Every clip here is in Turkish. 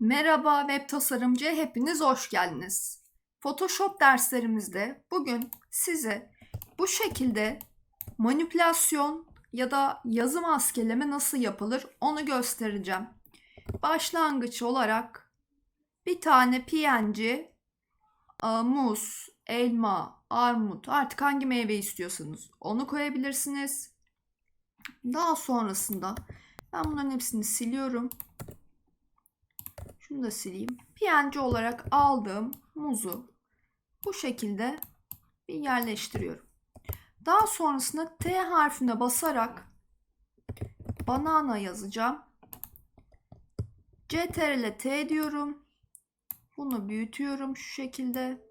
Merhaba web tasarımcı hepiniz hoş geldiniz. Photoshop derslerimizde bugün size bu şekilde manipülasyon ya da yazı maskeleme nasıl yapılır onu göstereceğim. Başlangıç olarak bir tane PNG, a, muz, elma, armut artık hangi meyve istiyorsanız onu koyabilirsiniz. Daha sonrasında ben bunların hepsini siliyorum. Şunu da sileyim. PNG olarak aldığım muzu bu şekilde bir yerleştiriyorum. Daha sonrasında T harfine basarak banana yazacağım. CTRL T diyorum. Bunu büyütüyorum şu şekilde.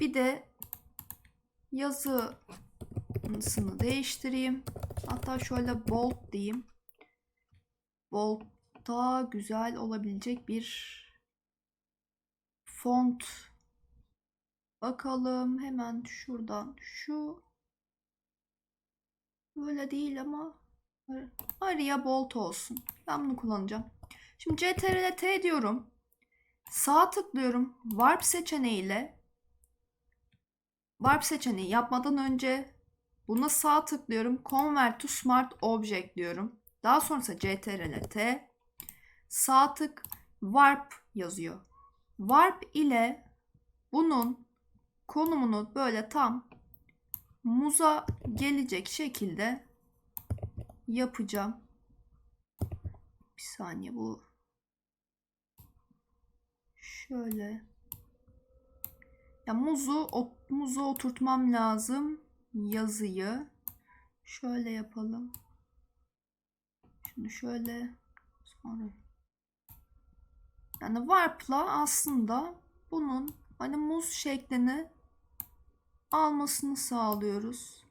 Bir de yazısını değiştireyim. Hatta şöyle bold diyeyim. Bold daha güzel olabilecek bir font. Bakalım hemen şuradan şu böyle değil ama Aria Bolt olsun. Ben bunu kullanacağım. Şimdi CTRL T diyorum. Sağ tıklıyorum. Warp seçeneğiyle Warp seçeneği yapmadan önce buna sağ tıklıyorum. Convert to Smart Object diyorum. Daha sonrasında CTRL T sağ tık warp yazıyor. Warp ile bunun konumunu böyle tam muza gelecek şekilde yapacağım. Bir saniye bu şöyle ya muzu muzu oturtmam lazım yazıyı şöyle yapalım. Şunu şöyle sonra yani warp'la aslında bunun hani muz şeklini almasını sağlıyoruz.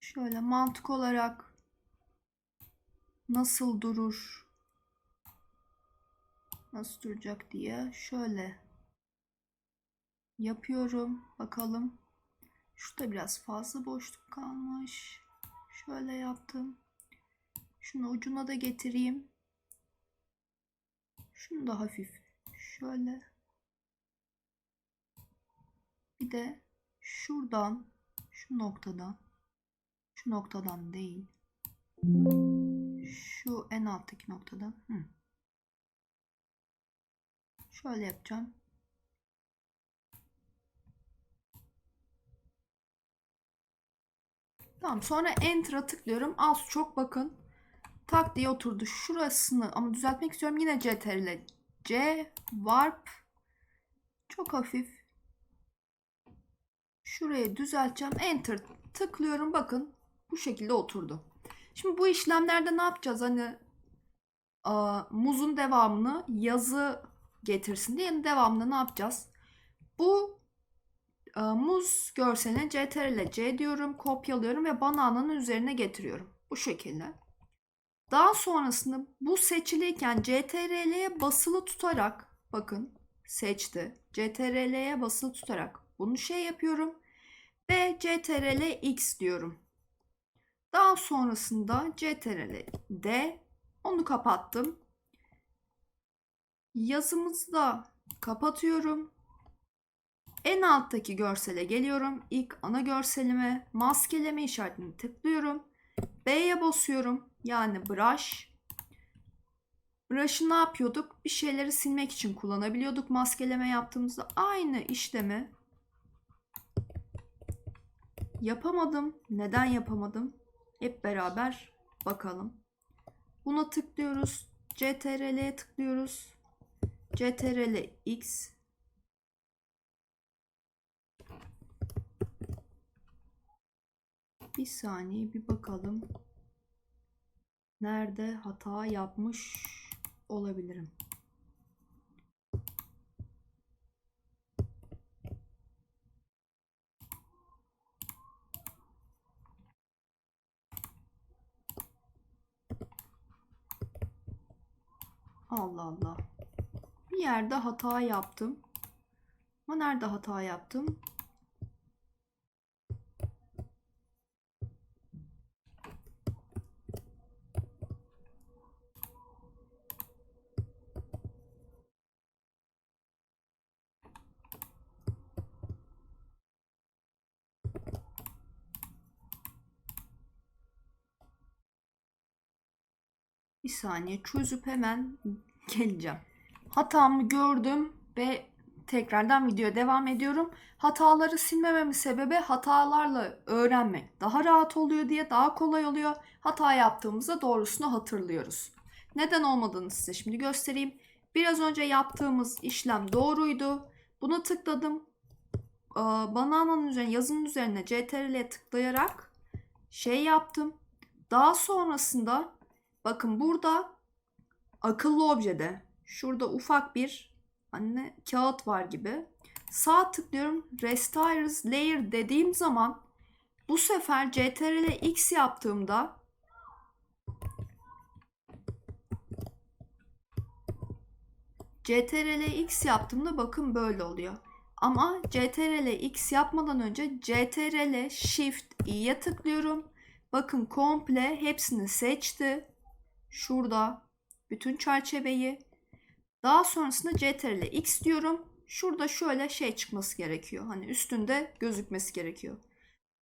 Şöyle mantık olarak nasıl durur nasıl duracak diye şöyle yapıyorum. Bakalım. Şurada biraz fazla boşluk kalmış. Şöyle yaptım. Şunu ucuna da getireyim. Şunu da hafif şöyle. Bir de şuradan şu noktadan şu noktadan değil. Şu en alttaki noktadan. Hı. Şöyle yapacağım. Tamam sonra Enter'a tıklıyorum. Az çok bakın. Tak diye oturdu. Şurasını ama düzeltmek istiyorum. Yine CTRL. C Warp çok hafif. Şurayı düzelteceğim. Enter tıklıyorum. Bakın bu şekilde oturdu. Şimdi bu işlemlerde ne yapacağız? Hani a, muzun devamını yazı getirsin diye devamlı ne yapacağız? Bu a, muz görseline CTRL C diyorum. Kopyalıyorum ve bananın üzerine getiriyorum. Bu şekilde. Daha sonrasında bu seçiliyken CTRL'ye basılı tutarak bakın seçti. CTRL'ye basılı tutarak bunu şey yapıyorum ve CTRL X diyorum. Daha sonrasında CTRL D onu kapattım. Yazımızı da kapatıyorum. En alttaki görsele geliyorum. İlk ana görselime maskeleme işaretini tıklıyorum. B'ye basıyorum. Yani brush. Brush'ı ne yapıyorduk? Bir şeyleri silmek için kullanabiliyorduk. Maskeleme yaptığımızda aynı işlemi yapamadım. Neden yapamadım? Hep beraber bakalım. Buna tıklıyoruz. CTRL'ye tıklıyoruz. CTRL X Bir saniye bir bakalım. Nerede hata yapmış olabilirim? Allah Allah. Bir yerde hata yaptım. Ama nerede hata yaptım? Bir saniye çözüp hemen geleceğim. Hatamı gördüm ve tekrardan videoya devam ediyorum. Hataları silmememin sebebi hatalarla öğrenmek daha rahat oluyor diye daha kolay oluyor. Hata yaptığımızda doğrusunu hatırlıyoruz. Neden olmadığını size şimdi göstereyim. Biraz önce yaptığımız işlem doğruydu. Bunu tıkladım. Ee, Banananın üzerine, yazının üzerine CTRL'ye tıklayarak şey yaptım. Daha sonrasında bakın burada akıllı objede şurada ufak bir anne kağıt var gibi. Sağ tıklıyorum. Restires Layer dediğim zaman bu sefer CTRL X yaptığımda CTRL X yaptığımda bakın böyle oluyor. Ama CTRL X yapmadan önce CTRL Shift i'ye tıklıyorum. Bakın komple hepsini seçti. Şurada bütün çerçeveyi. Daha sonrasında CTRL X diyorum. Şurada şöyle şey çıkması gerekiyor. Hani üstünde gözükmesi gerekiyor.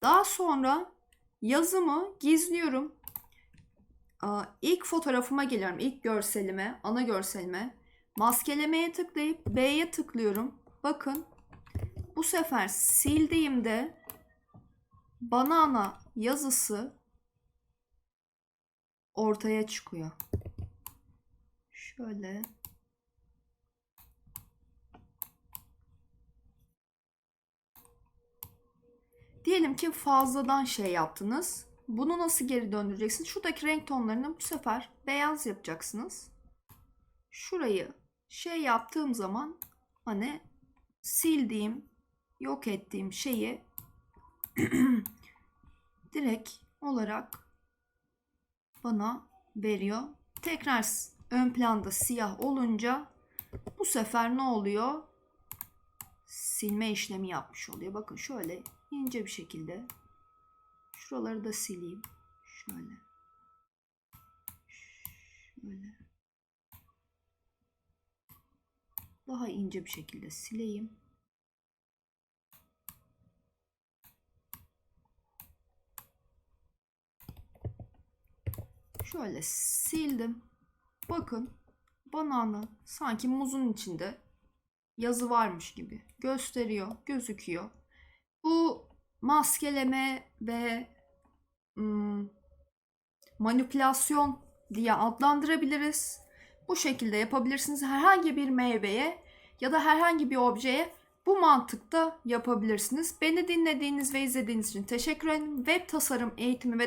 Daha sonra yazımı gizliyorum. Aa, İlk fotoğrafıma geliyorum. İlk görselime, ana görselime. Maskelemeye tıklayıp B'ye tıklıyorum. Bakın bu sefer sildiğimde banana yazısı ortaya çıkıyor. Şöyle. Diyelim ki fazladan şey yaptınız. Bunu nasıl geri döndüreceksiniz? Şuradaki renk tonlarını bu sefer beyaz yapacaksınız. Şurayı şey yaptığım zaman hani sildiğim, yok ettiğim şeyi direkt olarak bana veriyor. Tekrar ön planda siyah olunca bu sefer ne oluyor? Silme işlemi yapmış oluyor. Bakın şöyle ince bir şekilde şuraları da sileyim. Şöyle. Şöyle. Daha ince bir şekilde sileyim. Şöyle sildim. Bakın banana sanki muzun içinde yazı varmış gibi gösteriyor, gözüküyor. Bu maskeleme ve ım, manipülasyon diye adlandırabiliriz. Bu şekilde yapabilirsiniz. Herhangi bir meyveye ya da herhangi bir objeye bu mantıkta yapabilirsiniz. Beni dinlediğiniz ve izlediğiniz için teşekkür ederim. Web tasarım eğitimi ve